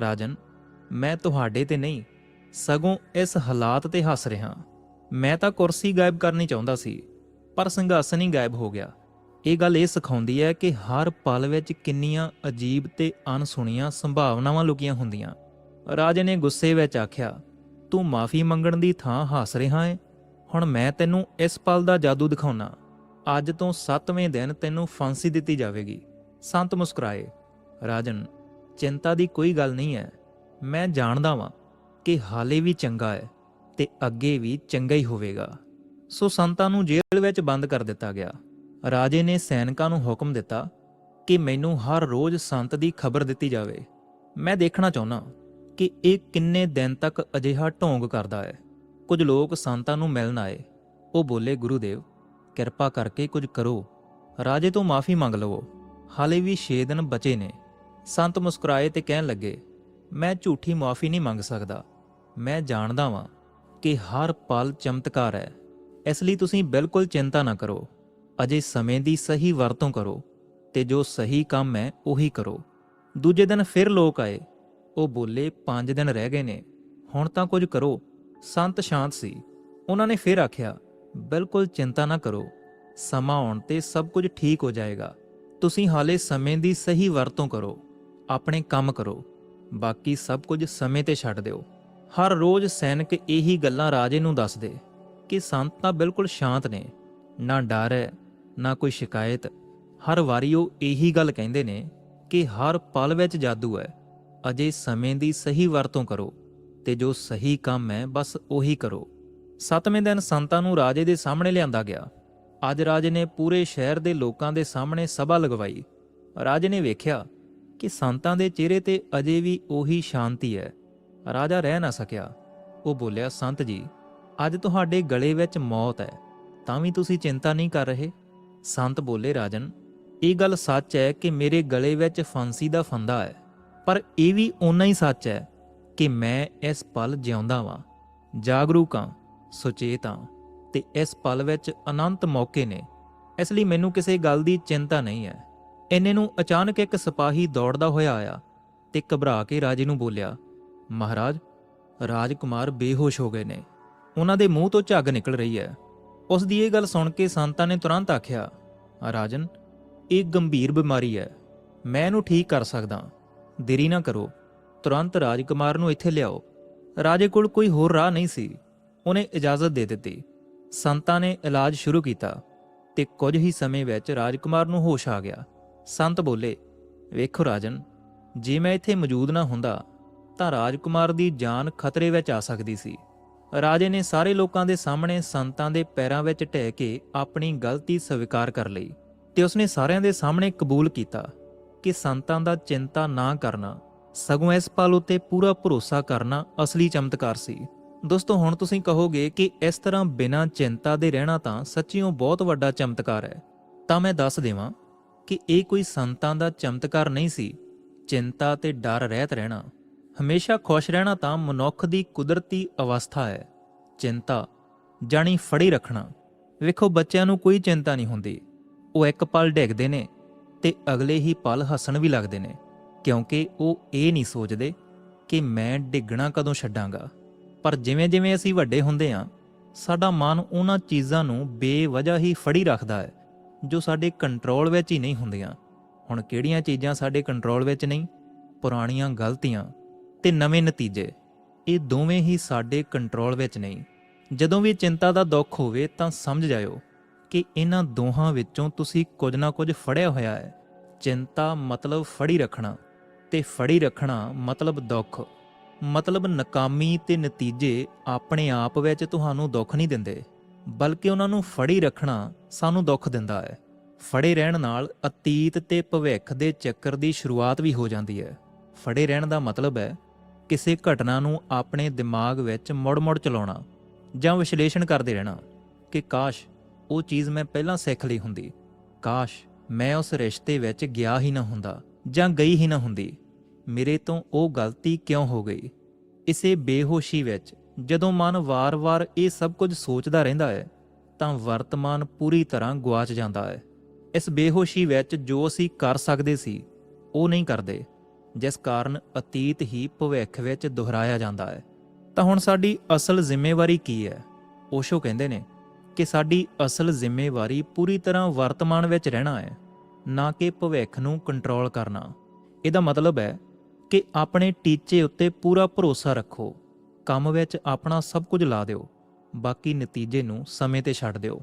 ਰਾਜਨ, ਮੈਂ ਤੁਹਾਡੇ ਤੇ ਨਹੀਂ, ਸਗੋਂ ਇਸ ਹਾਲਾਤ ਤੇ ਹੱਸ ਰਿਹਾ। ਮੈਂ ਤਾਂ ਕੁਰਸੀ ਗਾਇਬ ਕਰਨੀ ਚਾਹੁੰਦਾ ਸੀ, ਪਰ ਸਿੰਘਾਸਨ ਹੀ ਗਾਇਬ ਹੋ ਗਿਆ। ਇਹ ਗੱਲ ਇਹ ਸਿਖਾਉਂਦੀ ਹੈ ਕਿ ਹਰ ਪਲ ਵਿੱਚ ਕਿੰਨੀਆਂ ਅਜੀਬ ਤੇ ਅਣਸੁਣੀਆਂ ਸੰਭਾਵਨਾਵਾਂ ਲੁਕੀਆਂ ਹੁੰਦੀਆਂ। ਰਾਜੇ ਨੇ ਗੁੱਸੇ ਵਿੱਚ ਆਖਿਆ, ਤੂੰ ਮਾਫੀ ਮੰਗਣ ਦੀ ਥਾਂ ਹੱਸ ਰਿਹਾ ਹੈ ਹੁਣ ਮੈਂ ਤੈਨੂੰ ਇਸ ਪਲ ਦਾ ਜਾਦੂ ਦਿਖਾਉਣਾ। ਅੱਜ ਤੋਂ 7ਵੇਂ ਦਿਨ ਤੈਨੂੰ ਫਾਂਸੀ ਦਿੱਤੀ ਜਾਵੇਗੀ। ਸੰਤ ਮੁਸਕਰਾਏ, ਰਾਜਨ ਚਿੰਤਾ ਦੀ ਕੋਈ ਗੱਲ ਨਹੀਂ ਹੈ। ਮੈਂ ਜਾਣਦਾ ਵਾਂ ਕਿ ਹਾਲੇ ਵੀ ਚੰਗਾ ਹੈ ਤੇ ਅੱਗੇ ਵੀ ਚੰਗਾ ਹੀ ਹੋਵੇਗਾ। ਸੋ ਸੰਤਾਂ ਨੂੰ ਜੇਲ੍ਹ ਵਿੱਚ ਬੰਦ ਕਰ ਦਿੱਤਾ ਗਿਆ। ਰਾਜੇ ਨੇ ਸੈਨਿਕਾਂ ਨੂੰ ਹੁਕਮ ਦਿੱਤਾ ਕਿ ਮੈਨੂੰ ਹਰ ਰੋਜ਼ ਸੰਤ ਦੀ ਖਬਰ ਦਿੱਤੀ ਜਾਵੇ। ਮੈਂ ਦੇਖਣਾ ਚਾਹੁੰਦਾ ਕਿ ਇਹ ਕਿੰਨੇ ਦਿਨ ਤੱਕ ਅਜਿਹਾ ਢੋਂਗ ਕਰਦਾ ਹੈ। ਕੁਝ ਲੋਕ ਸੰਤਾਂ ਨੂੰ ਮਿਲਣ ਆਏ। ਉਹ ਬੋਲੇ ਗੁਰੂ ਦੇਵ ਕਿਰਪਾ ਕਰਕੇ ਕੁਝ ਕਰੋ। ਰਾਜੇ ਤੋਂ ਮਾਫੀ ਮੰਗ ਲਵੋ। ਹਾਲੇ ਵੀ 6 ਦਿਨ ਬਚੇ ਨੇ। ਸੰਤ ਮੁਸਕਰਾਏ ਤੇ ਕਹਿਣ ਲੱਗੇ, ਮੈਂ ਝੂਠੀ ਮਾਫੀ ਨਹੀਂ ਮੰਗ ਸਕਦਾ। ਮੈਂ ਜਾਣਦਾ ਵਾਂ ਕਿ ਹਰ ਪਲ ਚਮਤਕਾਰ ਹੈ। ਇਸ ਲਈ ਤੁਸੀਂ ਬਿਲਕੁਲ ਚਿੰਤਾ ਨਾ ਕਰੋ। ਅਜੇ ਸਮੇਂ ਦੀ ਸਹੀ ਵਰਤੋਂ ਕਰੋ ਤੇ ਜੋ ਸਹੀ ਕੰਮ ਹੈ, ਉਹੀ ਕਰੋ। ਦੂਜੇ ਦਿਨ ਫਿਰ ਲੋਕ ਆਏ। ਉਹ ਬੋਲੇ 5 ਦਿਨ ਰਹਿ ਗਏ ਨੇ। ਹੁਣ ਤਾਂ ਕੁਝ ਕਰੋ। ਸੰਤ ਸ਼ਾਂਤ ਸੀ। ਉਹਨਾਂ ਨੇ ਫਿਰ ਆਖਿਆ, ਬਿਲਕੁਲ ਚਿੰਤਾ ਨਾ ਕਰੋ। ਸਮਾਂ ਆਉਣ ਤੇ ਸਭ ਕੁਝ ਠੀਕ ਹੋ ਜਾਏਗਾ। ਤੁਸੀਂ ਹਾਲੇ ਸਮੇਂ ਦੀ ਸਹੀ ਵਰਤੋਂ ਕਰੋ। ਆਪਣੇ ਕੰਮ ਕਰੋ। ਬਾਕੀ ਸਭ ਕੁਝ ਸਮੇਂ ਤੇ ਛੱਡ ਦਿਓ। ਹਰ ਰੋਜ਼ ਸੈਨਿਕ ਇਹੀ ਗੱਲਾਂ ਰਾਜੇ ਨੂੰ ਦੱਸਦੇ ਕਿ ਸੰਤ ਤਾਂ ਬਿਲਕੁਲ ਸ਼ਾਂਤ ਨੇ, ਨਾ ਡਰ ਹੈ, ਨਾ ਕੋਈ ਸ਼ਿਕਾਇਤ। ਹਰ ਵਾਰੀ ਉਹ ਇਹੀ ਗੱਲ ਕਹਿੰਦੇ ਨੇ ਕਿ ਹਰ ਪਲ ਵਿੱਚ ਜਾਦੂ ਹੈ। ਅਜੇ ਸਮੇਂ ਦੀ ਸਹੀ ਵਰਤੋਂ ਕਰੋ ਤੇ ਜੋ ਸਹੀ ਕੰਮ ਹੈ ਬਸ ਉਹੀ ਕਰੋ। ਸੱਤਵੇਂ ਦਿਨ ਸੰਤਾਂ ਨੂੰ ਰਾਜੇ ਦੇ ਸਾਹਮਣੇ ਲਿਆਂਦਾ ਗਿਆ। ਅੱਜ ਰਾਜੇ ਨੇ ਪੂਰੇ ਸ਼ਹਿਰ ਦੇ ਲੋਕਾਂ ਦੇ ਸਾਹਮਣੇ ਸਭਾ ਲਗਵਾਈ। ਰਾਜੇ ਨੇ ਵੇਖਿਆ ਕਿ ਸੰਤਾਂ ਦੇ ਚਿਹਰੇ ਤੇ ਅਜੇ ਵੀ ਉਹੀ ਸ਼ਾਂਤੀ ਹੈ। ਰਾਜਾ ਰਹਿ ਨਾ ਸਕਿਆ। ਉਹ ਬੋਲਿਆ, ਸੰਤ ਜੀ, ਅੱਜ ਤੁਹਾਡੇ ਗਲੇ ਵਿੱਚ ਮੌਤ ਹੈ, ਤਾਂ ਵੀ ਤੁਸੀਂ ਚਿੰਤਾ ਨਹੀਂ ਕਰ ਰਹੇ? ਸੰਤ ਬੋਲੇ, ਰਾਜਨ, ਇਹ ਗੱਲ ਸੱਚ ਹੈ ਕਿ ਮੇਰੇ ਗਲੇ ਵਿੱਚ ਫਾਂਸੀ ਦਾ ਫੰਦਾ ਹੈ, ਪਰ ਇਹ ਵੀ ਓਨਾ ਹੀ ਸੱਚ ਹੈ ਕਿ ਮੈਂ ਇਸ ਪਲ ਜਿਉਂਦਾ ਵਾਂ, ਜਾਗਰੂਕ ਹਾਂ ਸੁਚੇਤ ਹਾਂ ਤੇ ਇਸ ਪਲ ਵਿੱਚ ਅਨੰਤ ਮੌਕੇ ਨੇ। ਇਸ ਲਈ ਮੈਨੂੰ ਕਿਸੇ ਗੱਲ ਦੀ ਚਿੰਤਾ ਨਹੀਂ ਹੈ। ਇੰਨੇ ਨੂੰ ਅਚਾਨਕ ਇੱਕ ਸਿਪਾਹੀ ਦੌੜਦਾ ਹੋਇਆ ਆਇਆ ਤੇ ਘਬਰਾ ਕੇ ਰਾਜੇ ਨੂੰ ਬੋਲਿਆ, ਮਹਾਰਾਜ, ਰਾਜਕੁਮਾਰ ਬੇਹੋਸ਼ ਹੋ ਗਏ ਨੇ। ਉਹਨਾਂ ਦੇ ਮੂੰਹ ਤੋਂ ਝੱਗ ਨਿਕਲ ਰਹੀ ਹੈ। ਉਸ ਦੀ ਇਹ ਗੱਲ ਸੁਣ ਕੇ ਸੰਤਾਂ ਨੇ ਤੁਰੰਤ ਆਖਿਆ, ਰਾਜਨ, ਇਹ ਗੰਭੀਰ ਬਿਮਾਰੀ ਹੈ। ਮੈਂ ਇਹਨੂੰ ਠੀਕ ਕਰ ਸਕਦਾ। ਦੇਰੀ ਨਾ ਕਰੋ। ਤੁਰੰਤ ਰਾਜਕੁਮਾਰ ਨੂੰ ਇੱਥੇ ਲਿਆਓ। ਰਾਜੇ ਕੋਲ ਕੋਈ ਹੋਰ ਰਾਹ ਨਹੀਂ ਸੀ। ਉਹਨੇ ਇਜਾਜ਼ਤ ਦੇ ਦਿੱਤੀ। ਸੰਤਾਂ ਨੇ ਇਲਾਜ ਸ਼ੁਰੂ ਕੀਤਾ ਤੇ ਕੁਝ ਹੀ ਸਮੇਂ ਵਿੱਚ ਰਾਜਕੁਮਾਰ ਨੂੰ ਹੋਸ਼ ਆ ਗਿਆ। ਸੰਤ ਬੋਲੇ, ਵੇਖੋ ਰਾਜਨ, ਜੇ ਮੈਂ ਇੱਥੇ ਮੌਜੂਦ ਨਾ ਹੁੰਦਾ, ਤਾਂ ਰਾਜਕੁਮਾਰ ਦੀ ਜਾਨ ਖਤਰੇ ਵਿੱਚ ਆ ਸਕਦੀ ਸੀ। ਰਾਜੇ ਨੇ ਸਾਰੇ ਲੋਕਾਂ ਦੇ ਸਾਹਮਣੇ ਸੰਤਾਂ ਦੇ ਪੈਰਾਂ ਵਿੱਚ ਢਹਿ ਕੇ ਆਪਣੀ ਗਲਤੀ ਸਵੀਕਾਰ ਕਰ ਲਈ ਤੇ ਉਸਨੇ ਸਾਰਿਆਂ ਦੇ ਸਾਹਮਣੇ ਕਬੂਲ ਕੀਤਾ ਕਿ ਸੰਤਾਂ ਦਾ ਚਿੰਤਾ ਨਾ ਕਰਨਾ, ਸਗੋਂ ਇਸ ਪਲ ਉਤੇ ਪੂਰਾ ਭਰੋਸਾ ਕਰਨਾ ਅਸਲੀ ਚਮਤਕਾਰ ਸੀ। ਦੋਸਤੋ, ਹੁਣ ਤੁਸੀਂ ਕਹੋਗੇ ਕਿ ਇਸ ਤਰ੍ਹਾਂ ਬਿਨਾਂ ਚਿੰਤਾ ਦੇ ਰਹਿਣਾ ਤਾਂ ਸੱਚੀਓ ਬਹੁਤ ਵੱਡਾ ਚਮਤਕਾਰ ਹੈ। ਤਾਂ ਮੈਂ ਦੱਸ ਦੇਵਾਂ ਕਿ ਇਹ ਕੋਈ ਸੰਤਾਂ ਦਾ ਚਮਤਕਾਰ ਨਹੀਂ ਸੀ। ਚਿੰਤਾ ਤੇ ਡਰ ਰਹਿਤ ਰਹਿਣਾ। ਹਮੇਸ਼ਾ ਖੁਸ਼ ਰਹਿਣਾ ਤਾਂ ਮਨੁੱਖ ਦੀ ਕੁਦਰਤੀ ਅਵਸਥਾ ਹੈ। ਚਿੰਤਾ, ਜਾਣੀ ਫੜੀ ਰੱਖਣਾ। ਵੇਖੋ, ਬੱਚਿਆਂ ਨੂੰ ਕੋਈ ਚਿੰਤਾ ਨਹੀਂ ਹੁੰਦੀ। ਉਹ ਇੱਕ ਪਲ ਡਿੱਗਦੇ ਨੇ ਤੇ ਅਗਲੇ ਹੀ ਪਲ ਹੱਸਣ ਵੀ ਲੱਗਦੇ ਨੇ। ਕਿਉਂਕਿ ਉਹ ਇਹ ਨਹੀਂ ਸੋਚਦੇ ਕਿ ਮੈਂ ਡਿੱਗਣਾ ਕਦੋਂ ਛੱਡਾਂਗਾ। ਪਰ ਜਿਵੇਂ-ਜਿਵੇਂ ਅਸੀਂ ਵੱਡੇ ਹੁੰਦੇ ਹਾਂ ਸਾਡਾ ਮਨ ਉਹਨਾਂ ਚੀਜ਼ਾਂ ਨੂੰ ਬੇਵਜ੍ਹਾ ਹੀ ਫੜੀ ਰੱਖਦਾ ਹੈ। ਜੋ ਸਾਡੇ ਕੰਟਰੋਲ ਵਿੱਚ ਹੀ ਨਹੀਂ ਹੁੰਦੀਆਂ। ਹੁਣ ਕਿਹੜੀਆਂ ਚੀਜ਼ਾਂ ਸਾਡੇ ਕੰਟਰੋਲ ਵਿੱਚ ਨਹੀਂ? ਪੁਰਾਣੀਆਂ ਗਲਤੀਆਂ ਤੇ ਨਵੇਂ ਨਤੀਜੇ। ਇਹ ਦੋਵੇਂ ਹੀ ਸਾਡੇ ਕੰਟਰੋਲ ਵਿੱਚ ਨਹੀਂ। ਜਦੋਂ ਵੀ ਚਿੰਤਾ ਦਾ ਦੁੱਖ ਹੋਵੇ ਤਾਂ ਸਮਝ ਜਾਇਓ ਕਿ ਇਹਨਾਂ ਦੋਹਾਂ ਵਿੱਚੋਂ ਤੁਸੀਂ ਕੁਝ ਨਾ ਕੁਝ ਫੜਿਆ ਹੋਇਆ ਹੈ। ਚਿੰਤਾ ਮਤਲਬ ਫੜੀ ਰੱਖਣਾ ਤੇ ਫੜੀ ਰੱਖਣਾ ਮਤਲਬ ਦੁੱਖ। ਮਤਲਬ ਨਕਾਮੀ ਤੇ ਨਤੀਜੇ ਆਪਣੇ ਆਪ ਵਿੱਚ ਤੁਹਾਨੂੰ ਦੁੱਖ ਨਹੀਂ ਦਿੰਦੇ। ਬਲਕਿ ਉਹਨਾਂ ਨੂੰ ਫੜੀ ਰੱਖਣਾ ਸਾਨੂੰ ਦੁੱਖ ਦਿੰਦਾ ਹੈ। ਫੜੇ ਰਹਿਣ ਨਾਲ ਅਤੀਤ ਤੇ ਭਵਿੱਖ ਦੇ ਚੱਕਰ ਦੀ ਸ਼ੁਰੂਆਤ ਵੀ ਹੋ ਜਾਂਦੀ ਹੈ। ਫੜੇ ਰਹਿਣ ਦਾ ਮਤਲਬ ਹੈ ਕਿਸੇ ਘਟਨਾ ਨੂੰ ਆਪਣੇ ਦਿਮਾਗ ਵਿੱਚ ਮੁੜ-ਮੁੜ ਚਲਾਉਣਾ ਜਾਂ ਵਿਸ਼ਲੇਸ਼ਣ ਕਰਦੇ ਰਹਿਣਾ ਕਿ ਕਾਸ਼ ਉਹ ਚੀਜ਼ ਮੈਂ ਪਹਿਲਾਂ ਸਿੱਖ ਲਈ ਹੁੰਦੀ। ਕਾਸ਼ ਮੈਂ ਉਸ ਰਿਸ਼ਤੇ ਵਿੱਚ ਗਿਆ ਹੀ ਨਾ ਹੁੰਦਾ ਜਾਂ ਗਈ ਹੀ ਨਾ ਹੁੰਦੀ। ਮੇਰੇ ਤੋਂ ਉਹ ਗਲਤੀ ਕਿਉਂ ਹੋ ਗਈ? ਇਸੇ ਬੇਹੋਸ਼ੀ ਵਿੱਚ ਜਦੋਂ ਮਨ ਵਾਰ-ਵਾਰ ਇਹ ਸਭ ਕੁਝ ਸੋਚਦਾ ਰਹਿੰਦਾ ਹੈ, ਤਾਂ ਵਰਤਮਾਨ ਪੂਰੀ ਤਰ੍ਹਾਂ ਗੁਆਚ ਜਾਂਦਾ ਹੈ। ਇਸ ਬੇਹੋਸ਼ੀ ਵਿੱਚ ਜੋ ਅਸੀਂ ਕਰ ਸਕਦੇ ਸੀ, ਉਹ ਨਹੀਂ ਕਰਦੇ, ਜਿਸ ਕਾਰਨ ਅਤੀਤ ਹੀ ਭਵਿੱਖ ਵਿੱਚ ਦੁਹਰਾਇਆ ਜਾਂਦਾ ਹੈ। ਤਾਂ ਹੁਣ ਸਾਡੀ ਅਸਲ ਜ਼ਿੰਮੇਵਾਰੀ ਕੀ ਹੈ? ਓਸ਼ੋ ਕਹਿੰਦੇ ਨੇ ਕਿ ਸਾਡੀ ਅਸਲ ਜ਼ਿੰਮੇਵਾਰੀ ਪੂਰੀ ਤਰ੍ਹਾਂ ਵਰਤਮਾਨ ਵਿੱਚ ਰਹਿਣਾ ਹੈ, ਨਾ ਕਿ ਭਵਿੱਖ ਨੂੰ ਕੰਟਰੋਲ ਕਰਨਾ। ਇਹਦਾ ਮਤਲਬ ਹੈ ਕਿ ਆਪਣੇ ਟੀਚੇ ਉੱਤੇ ਪੂਰਾ ਭਰੋਸਾ ਰੱਖੋ। ਕੰਮ ਵਿੱਚ ਆਪਣਾ ਸਭ ਕੁਝ ਲਾ ਦਿਓ। ਬਾਕੀ ਨਤੀਜੇ ਨੂੰ ਸਮੇਂ ਤੇ ਛੱਡ ਦਿਓ।